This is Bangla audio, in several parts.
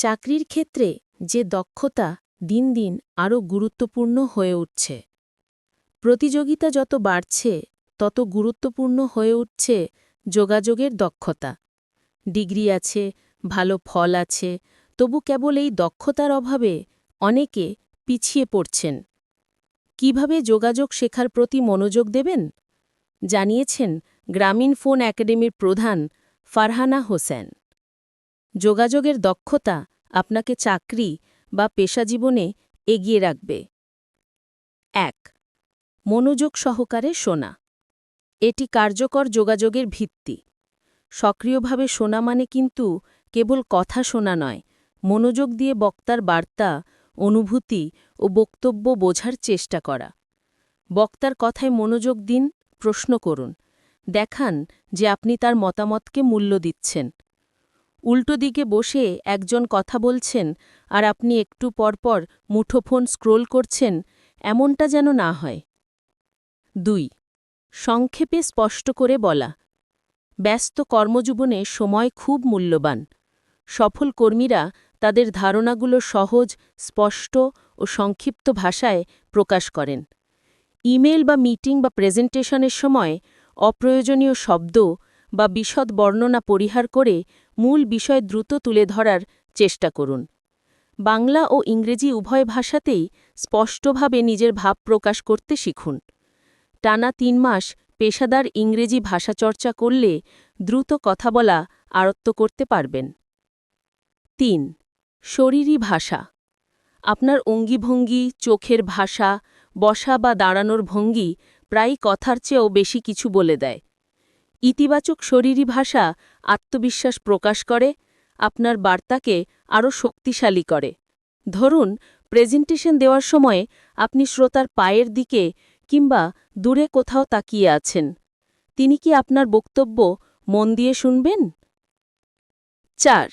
চাকরির ক্ষেত্রে যে দক্ষতা দিন দিন আরও গুরুত্বপূর্ণ হয়ে উঠছে। প্রতিযোগিতা যত বাড়ছে, তত গুরুত্বপূর্ণ হয়ে উঠছে যোগাযোগের দক্ষতা। ডিগ্রি আছে, ভালো ফল আছে, তবু কেবল এই দক্ষতার অভাবে অনেকে পিছিয়ে পড়ছেন। কীভাবে যোগাযোগ শেখার প্রতি মনোযোগ দেবেন? জানিয়েছেন গ্রামীণ ফোন একাডেমির প্রধান ফারহানা হোসেন। যোগাযোগের দক্ষতা আপনাকে চাকরি বা পেশাজীবনে এগিয়ে রাখবে। এক, মনোযোগ সহকারে শোনা। এটি কার্যকর যোগাযোগের ভিত্তি। সক্রিয়ভাবে শোনা মানে কিন্তু কেবল কথা শোনা নয়, মনোযোগ দিয়ে বক্তার বার্তা, অনুভূতি ও বক্তব্য বোঝার চেষ্টা করা। বক্তার কথায় মনোযোগ দিন, প্রশ্ন করুন, দেখান যে আপনি তার মতামতকে মূল্য দিচ্ছেন। উল্টো দিকে বসে একজন কথা বলছেন আর আপনি একটু পরপর মুঠোফোন স্ক্রোল করছেন, এমনটা যেন না হয়। দুই, সংক্ষেপে স্পষ্ট করে বলা। ব্যস্ত কর্মজীবনে সময় খুব মূল্যবান। সফল কর্মীরা তাদের ধারণাগুলো সহজ, স্পষ্ট ও সংক্ষিপ্ত ভাষায় প্রকাশ করেন। ইমেল বা মিটিং বা প্রেজেন্টেশনের সময় অপ্রয়োজনীয় শব্দ বা বিশদ বর্ণনা পরিহার করে মূল বিষয় দ্রুত তুলে ধরার চেষ্টা করুন। বাংলা ও ইংরেজি উভয় ভাষাতেই স্পষ্টভাবে নিজের ভাব প্রকাশ করতে শিখুন। টানা তিন মাস পেশাদার ইংরেজি ভাষাচর্চা করলে দ্রুত কথা বলা আয়ত্ত করতে পারবেন। তিন, শরীরী ভাষা। আপনার অঙ্গিভঙ্গি, চোখের ভাষা, বসা বা দাঁড়ানোর ভঙ্গি প্রায় কথার চেয়েও বেশি কিছু বলে দেয়। ইতিবাচক শরীরী ভাষা আত্মবিশ্বাস প্রকাশ করে, আপনার বার্তাকে আরও শক্তিশালী করে। ধরুন, প্রেজেন্টেশন দেওয়ার সময় আপনি শ্রোতার পায়ের দিকে কিংবা দূরে কোথাও তাকিয়ে আছেন। তিনি কি আপনার বক্তব্য মন দিয়ে শুনবেন? চার,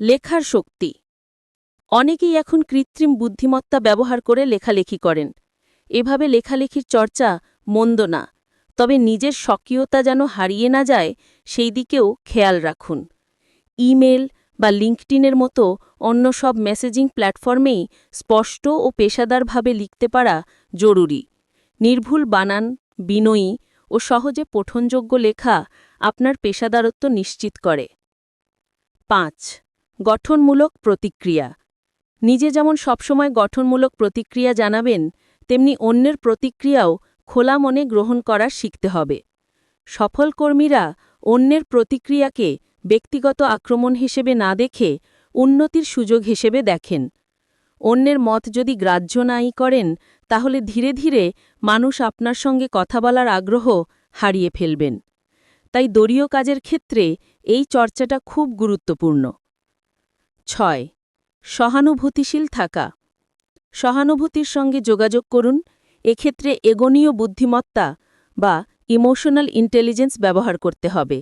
লেখার শক্তি। অনেকেই এখন কৃত্রিম বুদ্ধিমত্তা ব্যবহার করে লেখালেখি করেন। এভাবে লেখালেখির চর্চা মন্দ না। তবে নিজের স্বকীয়তা যেন হারিয়ে না যায়, সেই দিকেও খেয়াল রাখুন। ইমেল বা লিঙ্কটিনের মতো অন্য সব মেসেজিং প্ল্যাটফর্মেই স্পষ্ট ও পেশাদারভাবে লিখতে পারা জরুরি। নির্ভুল বানান, বিনয়ী ও সহজে পঠনযোগ্য লেখা আপনার পেশাদারত্ব নিশ্চিত করে। পাঁচ, গঠনমূলক প্রতিক্রিয়া। নিজে যেমন সবসময় গঠনমূলক প্রতিক্রিয়া জানাবেন, তেমনি অন্যের প্রতিক্রিয়াও খোলা মনে গ্রহণ করা শিখতে হবে। সফল কর্মীরা অন্যের প্রতিক্রিয়াকে ব্যক্তিগত আক্রমণ হিসেবে না দেখে উন্নতির সুযোগ হিসেবে দেখেন। অন্যের মত যদি গ্রাহ্য নাই করেন, তাহলে ধীরে ধীরে মানুষ আপনার সঙ্গে কথা বলার আগ্রহ হারিয়ে ফেলবেন। তাই দলীয় কাজের ক্ষেত্রে এই চর্চাটা খুব গুরুত্বপূর্ণ। ছয়, সহানুভূতিশীল থাকা। সহানুভূতির সঙ্গে যোগাযোগ করুন। এক্ষেত্রে এগোনীয় বুদ্ধিমত্তা বা ইমোশনাল ইন্টেলিজেন্স ব্যবহার করতে হবে।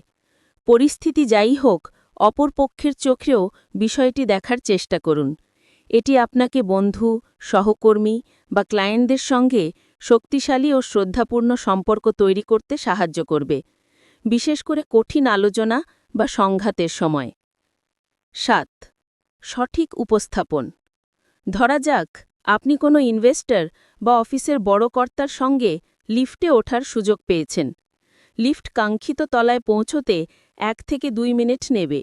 পরিস্থিতি যাই হোক, অপর পক্ষের চোখেও বিষয়টি দেখার চেষ্টা করুন। এটি আপনাকে বন্ধু, সহকর্মী বা ক্লায়েন্টদের সঙ্গে শক্তিশালী ও শ্রদ্ধাপূর্ণ সম্পর্ক তৈরি করতে সাহায্য করবে, বিশেষ করে কঠিন আলোচনা বা সংঘাতের সময়। সাত, সঠিক উপস্থাপন। ধরা যাক আপনি কোনো ইনভেস্টর বা অফিসের বড় কর্তার সঙ্গে লিফটে ওঠার সুযোগ পেয়েছেন। লিফট কাঙ্ক্ষিত তলায় পৌঁছতে এক থেকে দুই মিনিট নেবে।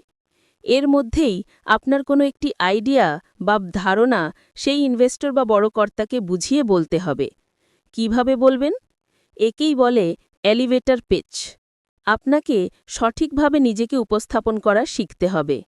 এর মধ্যেই আপনার কোনো একটি আইডিয়া বা ধারণা সেই ইনভেস্টর বা বড় কর্তাকে বুঝিয়ে বলতে হবে। কীভাবে বলবেন? একেই বলে এলিভেটর পিচ। আপনাকে সঠিকভাবে নিজেকে উপস্থাপন করা শিখতে হবে।